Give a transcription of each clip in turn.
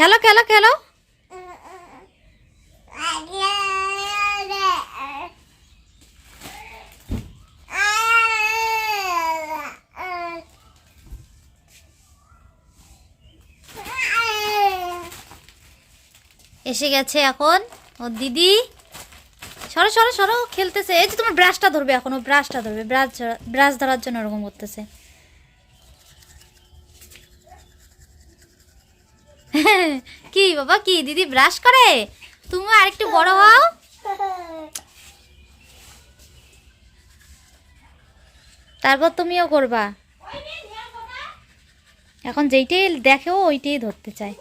খেলো খেলো খেলো। এসে গেছে এখন ও দিদি। সরো সরো সরো, খেলতেছে। এই যে তোমার ব্রাশটা ধরবে এখন ও ব্রাশটা ধরবে। ব্রাশ ব্রাশ ধরার জন্য ওরকম করতেছে। কি বাবা, কি দিদি ব্রাশ করে? তুমি আরেকটু বড় হও। তারপর তুমিও করবা। এখন যেইটাই দেখে, ওইটাই ধরতে চায়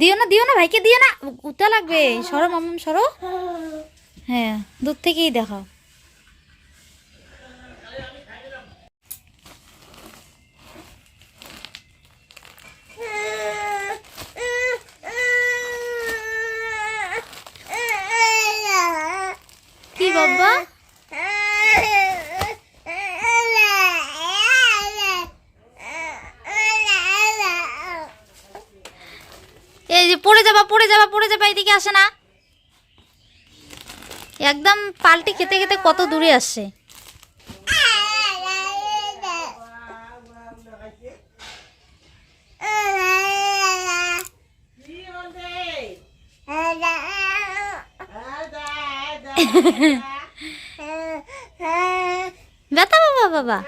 দিও না দিও না ভাইকে, দিও না। উঠা লাগবে। সরো মামাম সরো। হ্যাঁ দূর থেকেই দেখাও। বাবা? এই যে পড়ে যাবা পড়ে যাবা পড়ে যাবা, এদিকে আসে না। একদম পাল্টি খেতে খেতে কত দূরে আসছে ব্যথা বাবা বাবা।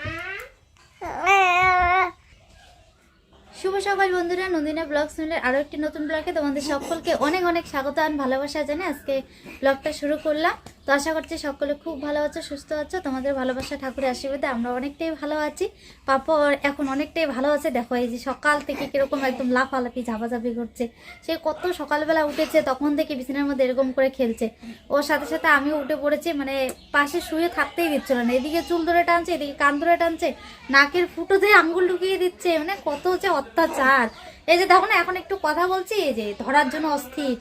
শুভ সকাল বন্ধুরা, নন্দিনা ব্লগ শুনলে আরও একটি নতুন ব্লগে তোমাদের সকলকে অনেক অনেক স্বাগত আর ভালোবাসা জানে আজকে ব্লগটা শুরু করলাম। তো আশা করছি সকলে খুব ভালো আছো, সুস্থ আছো। তোমাদের ভালোবাসা, ঠাকুরের আশীর্বাদে আমরা অনেকটাই ভালো আছি। পাপা এখন অনেকটাই ভালো আছে। দেখো, এই যে সকাল থেকে কীরকম একদম লাফালাফি, ঝাপাঝাপি করছে। সে কত সকালবেলা উঠেছে, তখন থেকে বিছানার মধ্যে এরকম করে খেলছে। ওর সাথে সাথে আমিও উঠে পড়েছি মানে পাশে শুয়ে থাকতেই দিচ্ছিল না। এদিকে চুল ধরে টানছে, এদিকে কান ধরে টানছে, নাকের ফুটো দিয়ে আঙ্গুল ঢুকিয়ে দিচ্ছে। মানে কত হচ্ছে অত্যাচার। এই যে দেখো না, এখন একটু কথা বলছি, এই যে ধরার জন্য অস্থির।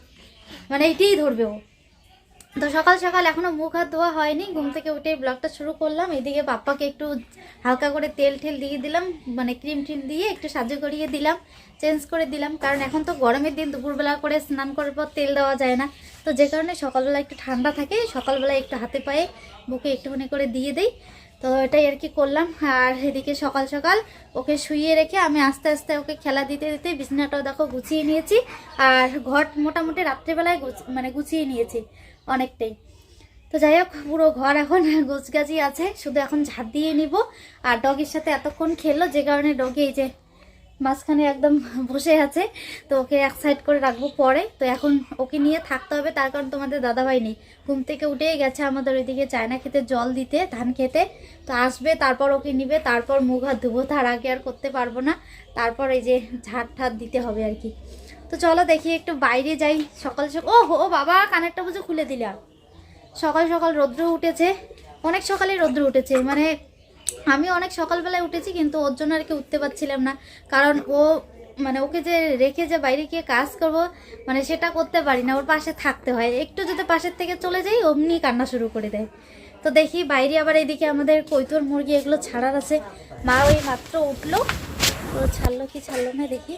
মানে এটাই ধরবে ও। তো সকাল সকাল এখনও মুখ হাত ধোয়া হয়নি, ঘুম থেকে উঠে ব্লগটা শুরু করলাম। এদিকে পাপ্পাকে একটু হালকা করে তেল ঠেল দিয়ে দিলাম মানে ক্রিম ট্রিম দিয়ে একটু সাহায্য করিয়ে দিলাম, চেঞ্জ করে দিলাম। কারণ এখন তো গরমের দিন, দুপুরবেলা করে স্নান করার পর তেল দেওয়া যায় না। তো যে কারণে সকালবেলা একটু ঠান্ডা থাকে, সকালবেলা একটু হাতে পায়ে বুকে একটুখানি করে দিয়ে দিই। তো এটাই আর কি করলাম। আর এদিকে সকাল সকাল ওকে শুইয়ে রেখে আমি আস্তে আস্তে ওকে খেলা দিতে দিতে বিছানাটাও দেখো গুছিয়ে নিয়েছি। আর ঘর মোটামুটি রাত্রেবেলায় মানে গুছিয়ে নিয়েছি। অনেকটাই। তো যাই হোক, পুরো ঘর এখন গোছগাছি আছে, শুধু এখন ঝাড় দিয়ে নিব। আর ডগের সাথে এতক্ষণ খেললো, যে কারণে ডগে এই যে মাঝখানে একদম বসে আছে। তো ওকে এক সাইড করে রাখব পরে। তো এখন ওকে নিয়ে থাকতে হবে, তার কারণ তোমাদের দাদাভাই নেই। ঘুম থেকে উঠেই গেছে আমাদের ওইদিকে চায়না খেতে জল দিতে, ধান খেতে। তো আসবে, তারপর ওকে নিবে, তারপর মুখ হাত ধুবো। তার আগে আর করতে পারব না। তারপর এই যে ঝাড় ঠাট দিতে হবে আর কি। তো চলো দেখি একটু বাইরে যাই সকাল সকাল। ও হো বাবা, কানেরটা বুঝে খুলে দিলাম। সকাল সকাল রৌদ্র উঠেছে। অনেক সকালে রৌদ্র উঠেছে। মানে আমি অনেক সকালবেলায় উঠেছি, কিন্তু ওর জন্য আর কি উঠতে পারছিলাম না। কারণ ও মানে ওকে যে রেখে যে বাইরে গিয়ে কাজ করব মানে সেটা করতে পারি না। ওর পাশে থাকতে হয়। একটু যদি পাশের থেকে চলে যাই, অমনি কান্না শুরু করে দেয়। তো দেখি বাইরে আবার এইদিকে আমাদের কৈতর মুরগি এগুলো ছাড়ার আছে। মা ওই মাত্র উঠল। তো ছাড়লো কি ছাড়লো না দেখি।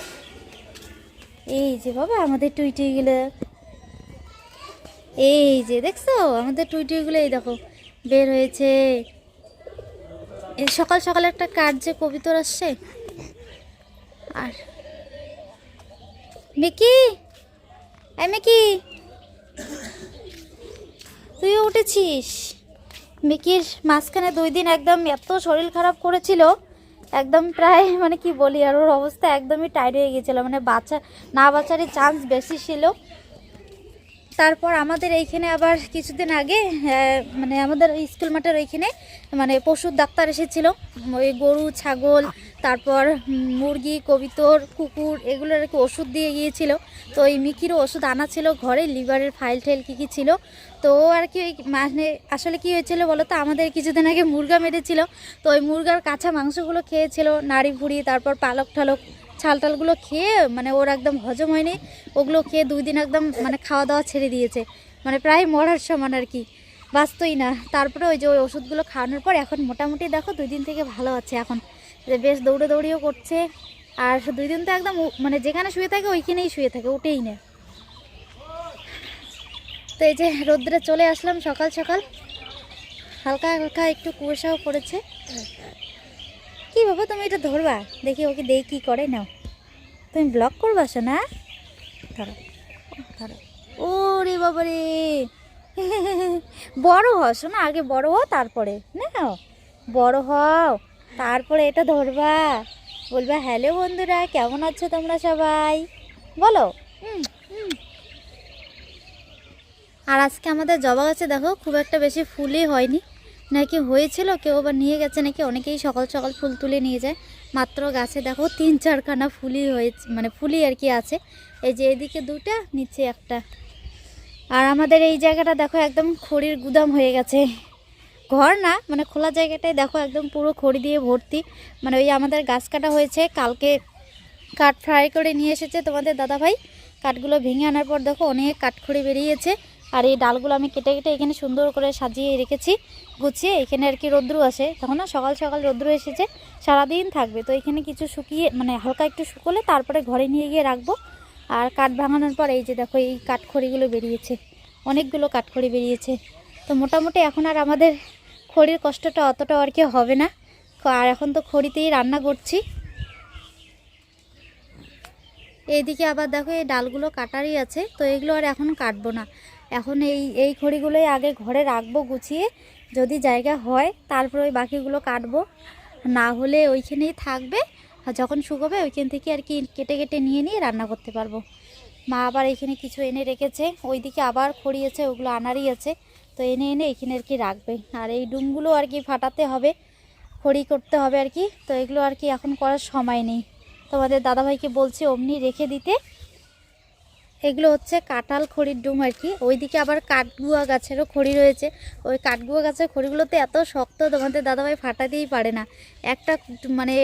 এই যে বাবা, আমাদের টুইটুইগুলো এই যে দেখছ, আমাদের টুইটুইগুলো এই দেখো, বের হয়েছে। এই সকাল সকাল একটা কাজ যে কবিতর আসছে। আর মিকি এই মিকি, তুইও উঠেছিস? মিকির মাঝখানে দুই দিন একদম এত শরীর খারাপ করেছিল একদম প্রায় মানে কি বলি, আর ওর অবস্থা একদমই টাইট হয়ে গেছিল মানে বাচ্চা, না বাঁচারই চান্স বেশি ছিল। তারপর আমাদের এইখানে আবার কিছুদিন আগে মানে আমাদের স্কুল মাঠের ওইখানে মানে পশুর ডাক্তার এসেছিল। ওই গরু, ছাগল তারপর মুরগি, কবিতর, কুকুর এগুলোর কি ওষুধ দিয়ে গিয়েছিল। তো ওই মিকিরও ওষুধ আনা ছিল ঘরে, লিভারের ফাইল ঠাইল কী কী ছিল। তো আর কি ওই মানে আসলে কি হয়েছিল বলো তো আমাদের কিছুদিন আগে মুরগা মেরেছিল। তো ওই মুরগার কাঁচা মাংসগুলো খেয়েছিল, নাড়ি ভুড়ি, তারপর পালক ঠালক, ছাল টালগুলো খেয়ে মানে ওর একদম হজম হয়নি। ওগুলো খেয়ে দুই দিন একদম মানে খাওয়া দাওয়া ছেড়ে দিয়েছে। মানে প্রায় মরার সমান আর কি, বাঁচতই না। তারপরে ওই যে ওই ওষুধগুলো খাওয়ানোর পর এখন মোটামুটি দেখো দুই দিন থেকে ভালো আছে এখন। যে বেশ দৌড়ে দৌড়িও করছে। আর দুই দিন তো একদম মানে যেখানে শুয়ে থাকে ওইখানেই শুয়ে থাকে, উঠেই না। তো এই যে রোদ্রে চলে আসলাম সকাল সকাল। হালকা হালকা একটু কুয়াশাও পড়েছে। কি বাবা, তুমি এটা ধরবা? দেখি ওকে দেখি কি করে, নাও। তুমি ব্লগ করবা না ধরো ধরো। ও রে বাবা রে! বড় হও শোনা আগে বড় হও, তারপরে নাও। বড় হও। তারপরে এটা ধরবা। বলবা, হ্যালো বন্ধুরা, কেমন আছো তোমরা সবাই? বলো। আর আজকে আমাদের জবা গাছে দেখো, খুব একটা বেশি ফুলই হয়নি। নাকি হয়েছিল, কেউ আবার নিয়ে গেছে নাকি, অনেকেই সকাল সকাল ফুল তুলে নিয়ে যায়। মাত্র গাছে দেখো, তিন চারখানা ফুলই হয়েছে মানে ফুলই আর কি আছে। এই যে এদিকে দুটা, নিচে একটা। আর আমাদের এই জায়গাটা দেখো, একদম খড়ির গুদাম হয়ে গেছে। ঘর না মানে খোলা জায়গাটাই দেখো একদম পুরো খড়ি দিয়ে ভর্তি। মানে ওই আমাদের গাছ কাটা হয়েছে, কালকে কাঠ ফ্রাই করে নিয়ে এসেছে তোমাদের দাদাভাই। কাঠগুলো ভেঙে আনার পর দেখো অনেক কাঠখড়ি বেরিয়েছে, আর এই ডালগুলো আমি কেটে কেটে এখানে সুন্দর করে সাজিয়ে রেখেছি, গুছিয়ে। এখানে আর কি রোদ্রু আসে। তখন না, সকাল সকাল রোদ্রু এসেছে, সারাদিন থাকবে। তো এখানে কিছু শুকিয়ে মানে হালকা একটু শুকোলে তারপরে ঘরে নিয়ে গিয়ে রাখব। আর কাঠ ভাঙানোর পর এই যে দেখো এই কাঠখড়িগুলো বেরিয়েছে, অনেকগুলো কাঠখড়ি বেরিয়েছে। তো মোটামুটি এখন আর আমাদের খড়ির কষ্টটা অতটা আর কি হবে না। আর এখন তো খড়িতেই রান্না করছি। এইদিকে আবার দেখো এই ডালগুলো কাটারই আছে, তো এগুলো আর এখন কাটবো না। এখন এই এই খড়িগুলোই আগে ঘরে রাখব গুছিয়ে, যদি জায়গা হয় তারপর ওই বাকিগুলো কাটবো। না হলে ওইখানেই থাকবে, আর যখন শুকোবে ওইখান থেকে আর কি কেটে কেটে নিয়ে নিয়ে রান্না করতে পারব। মা আবার এখানে কিছু এনে রেখেছে, ওইদিকে আবার খড়িয়েছে ওগুলো আনারই আছে। তো এনে এনে এখানে আর কি রাখবে। আর এই ডুমগুলো আর কি ফাটাতে হবে, খড়ি করতে হবে আর কি। তো এগুলো আর কি এখন করার সময় নেই। তোমাদের দাদাভাইকে বলছি অমনি রেখে দিতে। এগুলো হচ্ছে কাঁঠাল খড়ির ডুম আর কি। ওইদিকে আবার কাঠগুয়া গাছেরও খড়ি রয়েছে। ওই কাঠগুয়া গাছের খড়িগুলোতে এত শক্ত তোমাদের দাদাভাই ফাটাতেই পারে না। একটা মানে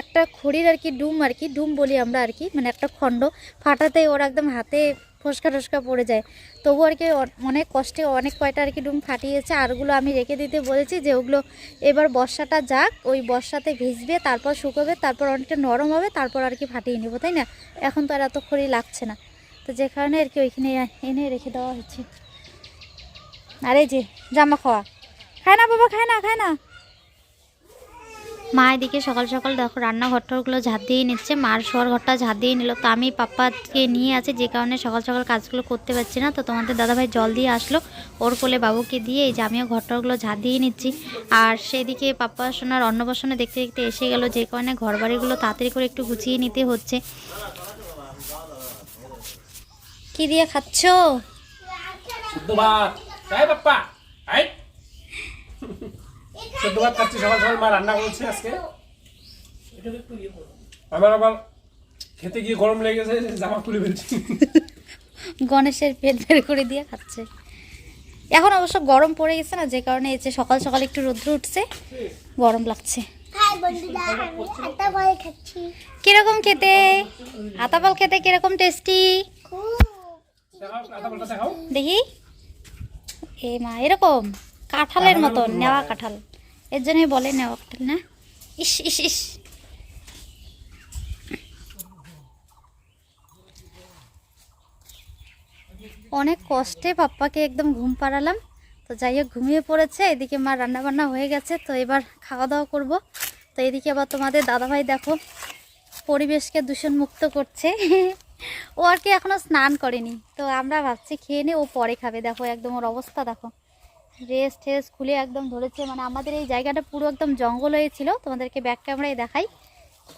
একটা খড়ির আর কি ডুম আর কি, ডুম বলি আমরা আর কি। মানে একটা খণ্ড ফাটাতেই ওর একদম হাতে ফসকা টসকা পড়ে যায়। তবু আর কি অনেক কষ্টে অনেক কয়টা আর কি ডুম ফাটিয়েছে, আরগুলো আমি রেখে দিতে বলেছি যে ওগুলো এবার বর্ষাটা যাক, ওই বর্ষাতে ভিজবে, তারপর শুকোবে, তারপর অনেকটা নরম হবে, তারপর আর কি ফাটিয়ে নেব, তাই না? এখন তো আর এত খড়ি লাগছে না। তো যে কারণে আর কি ওইখানে এনে রেখে দেওয়া হচ্ছে। আর যে, জামা খাওয়া। খায় না বাবা, খায় না খায় না। মা এদিকে সকাল সকাল দেখো রান্নাঘরটাগুলো ঝাঁট দিয়ে নিচ্ছে। মার শোয়ার ঘরটা ঝাঁট দিয়ে নিল। তো আমি পাপ্পাকে নিয়ে আছে, যে কারণে সকাল সকাল কাজগুলো করতে পারছি না। তো তোমাদের দাদাভাই জল দিয়ে আসলো, ওর কোলে বাবুকে দিয়ে এই যে আমিও ঘরটাগুলো ঝাঁট দিয়ে নিচ্ছি। আর সেদিকে পাপ্পা সোনার অন্নপ্রাশনে দেখতে দেখতে এসে গেল, যে কারণে ঘর বাড়িগুলো তাড়াতাড়ি করে একটু গুছিয়ে নিতে হচ্ছে। কি দিয়ে খাচ্ছো? শুদ্ধ ভাত। তাই বাপ্পা ভাত খাচ্ছি সকাল সকাল মা রান্না করেছে আজকে। আমার আবার খেতে গিয়ে গরম লেগেছে জামা খুলে ফেলছি। গণেশের পেট বের করে দিয়ে খাচ্ছে। এখন অবশ্য গরম পড়ে গেছে না যে কারণে এই যে সকাল সকাল একটু রোদ্র উঠছে গরম লাগছে। কীরকম খেতে? আতাপাল খেতে কীরকম টেস্টি দেখি। এ মা এরকম। কাঁঠালের মতন নেওয়া কাঁঠাল। এর জন্যই বলে নেওয়া কাঁঠাল না? ইস ইস ইস। অনেক কষ্টে পাপ্পাকে একদম ঘুম পাড়ালাম। তো যাই হোক, ঘুমিয়ে পড়েছে, এদিকে মা রান্না বান্না হয়ে গেছে, তো এবার খাওয়া দাওয়া করব। তো এদিকে আবার তোমাদের দাদাভাই দেখো, পরিবেশকে দূষণ মুক্ত করছে। ও আর কি এখনও স্নান করেনি। তো আমরা ভাবছি খেয়ে নে, ও পরে খাবে। দেখো একদম ওর অবস্থা, দেখো। রেস্ট, টেস্ট খুলে একদম ধরেছে। মানে আমাদের এই জায়গাটা পুরো একদম জঙ্গল হয়েছিল তোমাদেরকে ব্যাক ক্যামেরায় দেখাই।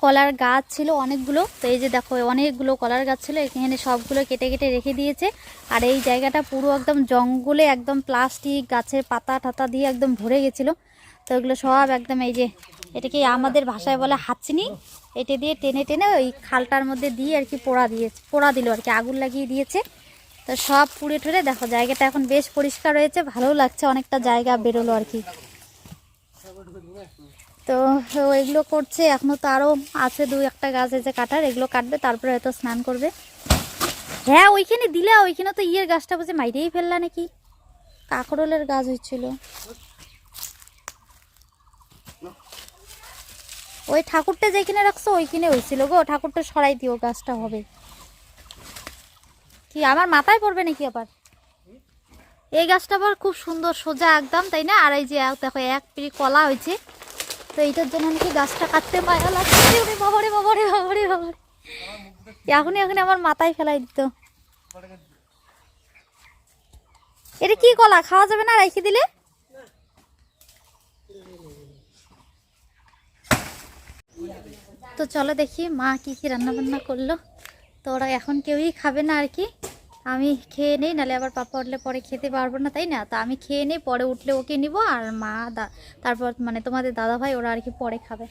কলার গাছ ছিল অনেকগুলো। তো এই যে দেখো, অনেকগুলো কলার গাছ ছিল। এখানে সবগুলো কেটে কেটে রেখে দিয়েছে। আর এই জায়গাটা পুরো একদম জঙ্গলে একদম প্লাস্টিক গাছের পাতা টাতা দিয়ে একদম ভরে গেছিল। তো এগুলো সব একদম এই যে, এটাকে আমাদের ভাষায় বলে হাঁচনি। এটা দিয়ে টেনে টেনে ওই খালটার মধ্যে দিয়ে আর কি পোড়া দিয়েছে পোড়া দিল আর কি। আগুন লাগিয়ে দিয়েছে। তো সব পুড়ে ঠুড়ে দেখো, জায়গাটা এখন বেশ পরিষ্কার হয়েছে ভালো লাগছে, অনেকটা জায়গা বেরোলো আর কি। তো এগুলো করছে, এখনও তো আরও আছে দু একটা গাছ আছে কাটার, এগুলো কাটবে, তারপরে হয়তো স্নান করবে। হ্যাঁ ওইখানে দিলে, ওইখানে তো ইয়ের গাছটা বুঝে মাইরেই ফেললা নাকি? কাকরোলের গাছ হচ্ছিল ওই ঠাকুরটা যেখানে রাখছো, ওইখানে হয়েছিল গো, ঠাকুরটা সরাই দিও, গাছটা হবে। কি, আমার মাথায় পড়বে নাকি আবার? এই গাছটা আবার খুব সুন্দর, সোজা একদম, তাই না? আর এই যে দেখো, এক পিড়ি কলা হয়েছে। তো এইটার জন্য নাকি গাছটা কাটতে মায়া লাগছে ওরে বাবারে এখনই এখনই আমার মাথায় ফেলাই দিত। এটা কি কলা? খাওয়া যাবে না রেখে দিলে? তো চলো দেখি মা কি কি রান্না বান্না করল। তো ওরা এখন কেউই খাবে না আর কি। আমি খেয়ে নেই নালে আবার পাপা উঠলে পরে খেতে পারব না তাই না? তো আমি খেয়ে নেই পরে উঠলে ওকে নিব আর মা দা তারপর মানে তোমাদের দাদা ভাই ওরা আর কি পরে খাবে।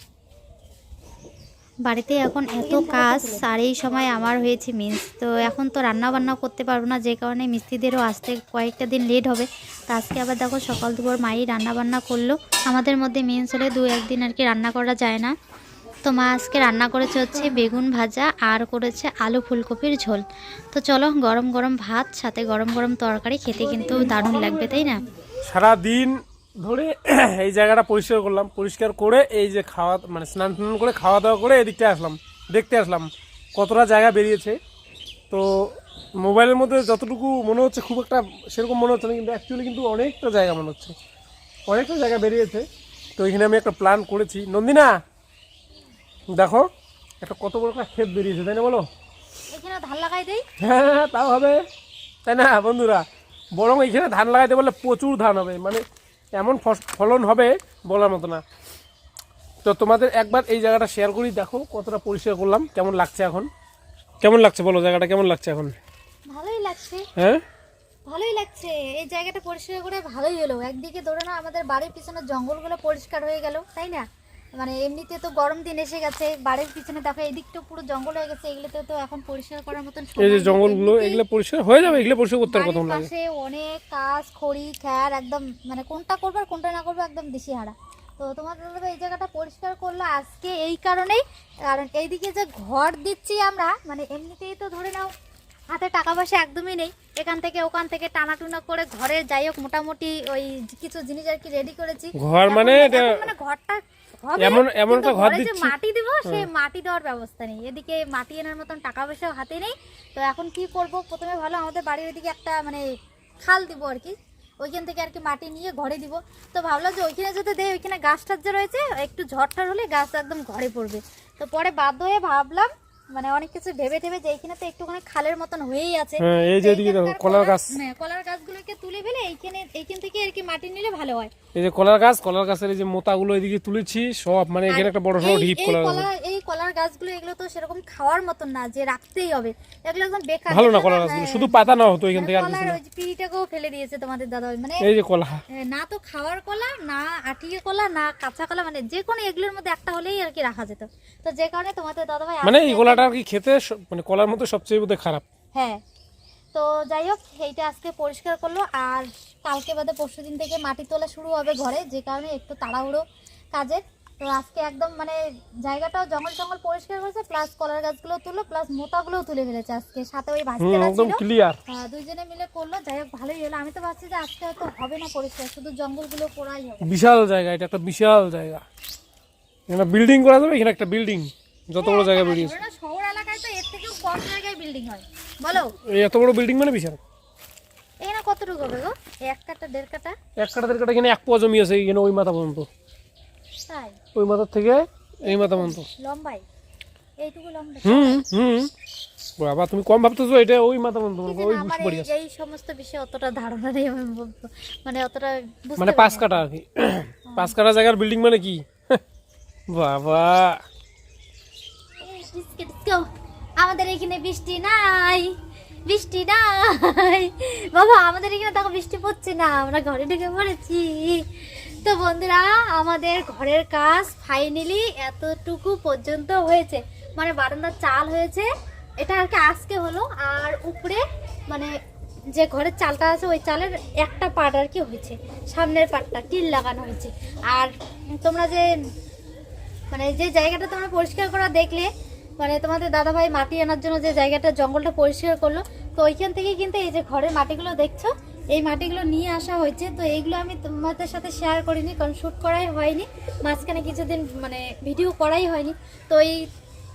বাড়িতে এখন এত কাজ আর এই সময় আমার হয়েছে মিন্স তো এখন তো রান্না বান্না করতে পারব না যে কারণে মিস্ত্রিদেরও আসতে কয়েকটা দিন লেট হবে। তো আজকে আবার দেখো সকাল দুপুর মাই রান্না বান্না করল। আমাদের মধ্যে মিন্স হলে দু একদিন আর কি রান্না করা যায় না। তো মা আজকে রান্না করেছে হচ্ছে বেগুন ভাজা আর করেছে আলু ফুলকপির ঝোল। তো চলো গরম গরম ভাত, সাথে গরম গরম তরকারি খেতে কিন্তু দারুণ লাগবে, তাই না? সারা দিন ধরে এই জায়গাটা পরিষ্কার করলাম। পরিষ্কার করে এই যে খাওয়া মানে স্নান টান করে খাওয়া দাওয়া করে এদিকটা আসলাম, দেখতে আসলাম কতটা জায়গা বেরিয়েছে। তো মোবাইলের মধ্যে যতটুকু মনে হচ্ছে খুব একটা সেরকম মনে হচ্ছে না, কিন্তু অ্যাকচুয়ালি কিন্তু অনেকটা জায়গা মনে হচ্ছে। অনেকটা জায়গা বেরিয়েছে। তো এখানে আমি একটা প্ল্যান করেছি। নন্দিনা! দেখো একটা কত বড় একটা ক্ষেত বেরিয়েছে তাই না বলো? এখানে ধান লাগাই দেই? হ্যাঁ তাও হবে। তাই না বন্ধুরা? বরং এইখানে ধান লাগাইতে বললে প্রচুর ধান হবে। মানে এমন ফলন হবে বলার মতো না। তো তোমাদের একবার এই জায়গাটা শেয়ার করি দেখো কতটা পরিষ্কার করলাম কেমন লাগছে এখন? কেমন লাগছে বলো জায়গাটা কেমন লাগছে এখন? ভালোই লাগছে। হ্যাঁ? ভালোই লাগছে। এই জায়গাটা পরিষ্কার করে ভালোই হলো। একদিকে ধরে না আমাদের বাড়ির পিছনে জঙ্গলগুলো পরিষ্কার হয়ে গেল তাই না? মানে এমনিতে তো গরম দিন এসে গেছে বাড়ির পিছনে দেখো এদিকটা পুরো জঙ্গল হয়ে গেছে এগুলোতে তো এখন পরিষ্কার করার মতন এই যে জঙ্গলগুলো এগুলো পরিষ্কার হয়ে যাবে এগুলো পরিষ্কার করতে কত লাগে? পাশে অনেক কাজ খড়ি খ্যার একদম মানে কোনটা করব আর কোনটা না করব একদম দিশি হারা তো তোমাদের দাদা এই জায়গাটা পরিষ্কার করল আজকে এই কারণেই কারণ এইদিকে যে ঘর দিচ্ছি আমরা মানে এমনিতেই তো ধরে নাও হাতে টাকা পয়সা একদমই নেই। এখান থেকে ওখান থেকে টানাটুনা করে ঘরে যাই হোক মোটামুটি ওই কিছু জিনিস আর কি রেডি করেছি। ঘর মানে মানে ঘরটা এমন- এমন একটা ঘর যে দিচ্ছি। মাটি দিব সে মাটি দেওয়ার ব্যবস্থা নেই। এদিকে মাটি আনার মতন টাকা পয়সাও হাতে নেই। তো এখন কি করব? প্রথমে ভালো আমাদের বাড়ির ওইদিকে একটা মানে খাল দিব আর কি। ওইখান থেকে আর কি মাটি নিয়ে ঘরে দিব। তো ভাবলাম যে ওইখানে যদি দেয় ওইখানে গাছ টাছ যে রয়েছে একটু ঝড়টার হলে গাছ একদম ঘরে পড়বে। তো পরে বাধ্য হয়ে ভাবলাম মানে অনেক কিছু ভেবে টেবে যে এইখানে তো একটুখানি খালের মতন হয়েই আছে। হ্যাঁ এই যে এদিকে দেখো কলার গাছ। হ্যাঁ, কলার গাছগুলোকে তুলে ফেলে এইখানে এইখান থেকে আর কি মাটি নিলে ভালো হয়। এই যে কলার গাছ কলার গাছের এই যে মোতাগুলো এদিকে তুলেছি সব মানে এখানে একটা বড় সড়ো এই- ঢিপ এই কলার এই কলার গাছগুলো এগুলো তো সেরকম খাওয়ার মতন না যে রাখতেই হবে। এগুলো একদম বেকার। ভালো না কলার গাছগুলো হ্যাঁ। শুধু পাতা না হতো এখান থেকে আর কিছু না। ওই পিঁড়িটাকেও ফেলে দিয়েছে তোমাদের দাদা। মানে এই যে কলা। না তো খাওয়ার কলা না আটিয়ে কলা না কাঁচা কলা মানে যে কোনো এগুলোর মধ্যে একটা হলেই আর কি রাখা যেত। তো যে কারণে তোমাদের দাদা ভাই মানে এই কলাটা আর কি খেতে মানে কলার মধ্যে সবচেয়ে বোধহয় খারাপ। হ্যাঁ। তো যাই হোক এইটা আজকে পরিষ্কার করল। আর কালকে বাদে পরশু দিন থেকে মাটি তোলা শুরু হবে ঘরে যে কারণে একটু তাড়াহুড়ো কাজের। তো আজকে একদম মানে জায়গাটাও জঙ্গল জঙ্গল পরিষ্কার করেছে প্লাস কলার গাছগুলো তুললো প্লাস মোতাগুলোও তুলে ফেলেছে আজকে। সাথে ওই একদম ছিল। ক্লিয়ার আহ, দুইজনে মিলে করল। যাই হোক ভালোই হলো। আমি তো ভাবছি যে আজকে হয়তো হবে না পরিষ্কার শুধু জঙ্গলগুলো করাই হবে। বিশাল জায়গা এটা একটা বিশাল জায়গা। এখানে বিল্ডিং করা যাবে এখানে একটা বিল্ডিং যত বড় জায়গা বেরিয়েছে ধরো না, শহর এলাকায় তো এর থেকেও জায়গায় বিল্ডিং হয়? বলো। এত বড় বিল্ডিং মানে বিশাল। এখানে কতটুকু হবে গো? এক কাটা দেড় কাটা? এক কাটা দেড় কাটা এখানে এক পোয়া জমি আছে এখানে ওই মাথা পর্যন্ত। তাই? ওই মাথার থেকে এই মাথা পর্যন্ত। লম্বাই? এইটুকু লম্বা হুম হুম। বাবা তুমি কম ভাবতেছো এটা ওই মাথা পর্যন্ত। কি ওই আমার পড়ি এই- এই সমস্ত বিষয়ে অতটা ধারণা নেই আমি মানে অতটা মানে পাঁচ কাটা আর কি। পাঁচ কাটা জায়গার বিল্ডিং মানে কি? বাবা। এই। আমাদের এখানে বৃষ্টি নাই বৃষ্টি নাই। বাবা, আমাদের এখানে তখন বৃষ্টি পড়ছে না, আমরা ঘরে ঢুকে পড়েছি। তো বন্ধুরা, আমাদের ঘরের কাজ ফাইনালি এতটুকু পর্যন্ত হয়েছে। মানে বারান্দার চাল হয়েছে, এটা আর কি আজকে হলো। আর উপরে মানে যে ঘরের চালটা আছে, ওই চালের একটা পাট আর কি হয়েছে। সামনের পাটটা টিল লাগানো হয়েছে। আর তোমরা যে মানে যে জায়গাটা তোমরা পরিষ্কার করা দেখলে মানে তোমাদের দাদাভাই মাটি আনার জন্য যে জায়গাটা, জঙ্গলটা পরিষ্কার করল, তো ওইখান থেকে কিন্তু এই যে ঘরের মাটিগুলো দেখছ, এই মাটিগুলো নিয়ে আসা হয়েছে। তো এইগুলো আমি তোমাদের সাথে শেয়ার করিনি, কারণ শ্যুট করাই হয়নি, মাঝখানে কিছুদিন মানে ভিডিও করাই হয়নি। তো এই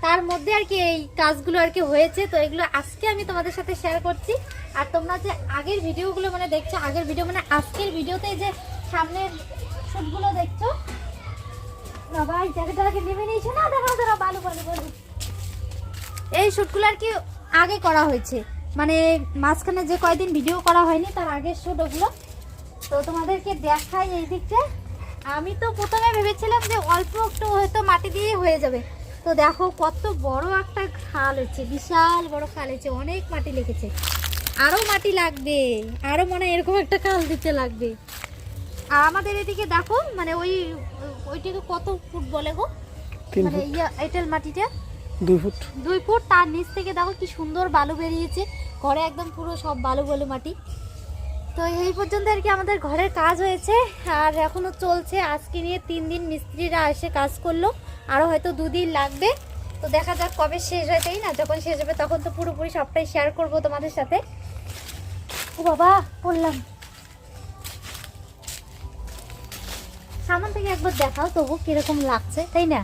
তার মধ্যে আর কি এই কাজগুলো আর কি হয়েছে, তো এগুলো আজকে আমি তোমাদের সাথে শেয়ার করছি। আর তোমরা যে আগের ভিডিওগুলো মানে দেখছ, আগের ভিডিও মানে আজকের ভিডিওতে যে সামনের শ্যুটগুলো দেখছ, বাবা, এই জায়গাটাকে নেমে নিয়েছো না? দাঁড়াও দাঁড়াও, বালু বালু বালু। এই শ্যুটগুলো আর কি আগে করা হয়েছে। মানে মাঝখানে যে কয়দিন ভিডিও করা হয়নি তার আগের শ্যুট ওগুলো। তো তোমাদেরকে দেখাই এই দিকটা। আমি তো প্রথমে ভেবেছিলাম যে অল্প একটু হয়তো মাটি দিয়ে হয়ে যাবে। তো দেখো কত বড় একটা খাল হচ্ছে বিশাল বড় খাল হচ্ছে অনেক মাটি লেগেছে। আরও মাটি লাগবে আরও মনে হয় এরকম একটা খাল দিতে লাগবে। আর আমাদের এদিকে দেখো মানে ওই ওইটাকে কত ফুট বলে গো? মানে ইয়া এঁটেল মাটিটা। দুই ফুট। দুই ফুট, তার নিচ থেকে দেখো কি সুন্দর বালু বেরিয়েছে। ঘরে একদম পুরো সব বালু বালু মাটি। তো এই পর্যন্ত আর কি আমাদের ঘরের কাজ হয়েছে। আর এখনও চলছে, আজকে নিয়ে তিন দিন মিস্ত্রিরা এসে কাজ করল। আরও হয়তো দুদিন লাগবে। তো দেখা যাক কবে শেষ হয়, তাই না? যখন শেষ হবে তখন তো পুরোপুরি সবটাই শেয়ার করব তোমাদের সাথে। ও বাবা পড়লাম সামন থেকে একবার দেখাও তবু কীরকম লাগছে, তাই না?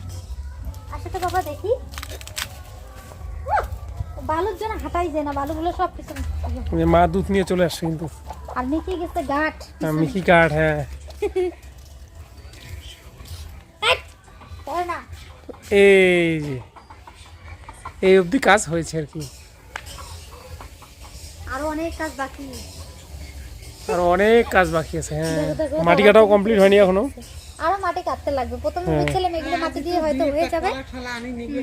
আসলে তো বাবা, দেখি। বালুর জন্য হাঁটাই যায় না বালুগুলো সব পিছনে মা দুধ নিয়ে চলে আসছে কিন্তু। আর মিকি গেছে গাঠ হ্যাঁ, মিকি হ্যাঁ। এই, যে এই অবধি কাজ হয়েছে আর কি। আরও অনেক কাজ বাকি। আর অনেক কাজ বাকি আছে হ্যাঁ। মাটি কাটাও কমপ্লিট হয়নি এখনও। আরও মাটি কাটতে লাগবে। প্রথমে হ্যাঁ। ভেবেছিলাম এগুলো মাটি দিয়ে হয়তো হয়ে যাবে।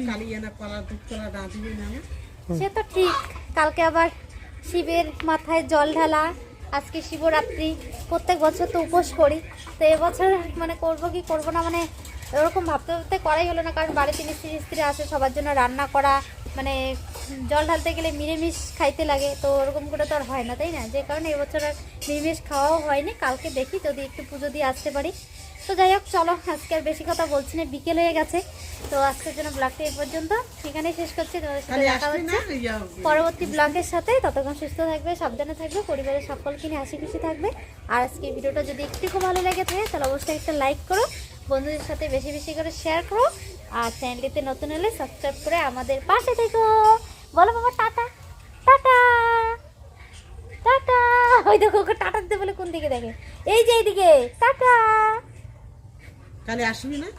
কালিয়ে না কলা দুধ কলা দা দিবি না না? সে তো ঠিক। কালকে আবার শিবের মাথায় জল ঢালা। আজকে শিবরাত্রি। প্রত্যেক বছর তো উপোস করি। তো এবছর মানে করব কি করব না মানে ওরকম ভাবতে ভাবতে করাই হলো না। কারণ বাড়িতে মিস্ত্রি মিস্ত্রি আসে, সবার জন্য রান্না করা মানে জল ঢালতে গেলে নিরামিষ খাইতে লাগে। তো ওরকম করে তো আর হয় না, তাই না? যে কারণে এবছর আর নিরামিষ খাওয়াও হয়নি। কালকে দেখি যদি একটু পুজো দিয়ে আসতে পারি। তো যাই হোক চলো আজকে আর বেশি কথা বলছি না বিকেল হয়ে গেছে। তো আজকের জন্য ব্লগটা এই পর্যন্ত। সেখানেই শেষ করছি তোমাদের সাথে দেখা হচ্ছে। পরবর্তী ব্লগের সাথে ততক্ষণ সুস্থ থাকবে সাবধানে থাকবে পরিবারের সকলকে নিয়ে হাসি খুশি থাকবে। আর আজকে ভিডিওটা যদি একটু খুব ভালো লেগে থাকে তাহলে অবশ্যই একটা লাইক করো বন্ধুদের সাথে বেশি বেশি করে শেয়ার করো আর চ্যানেলটিতে নতুন হলে সাবস্ক্রাইব করে আমাদের পাশে থেকো। বলো বাবা টাটা টাটা টাটা। ওই দেখো ওকে টাটা দিতে বলে কোন দিকে দেখে? এই যে এইদিকে টাটা। খালি আসবি না?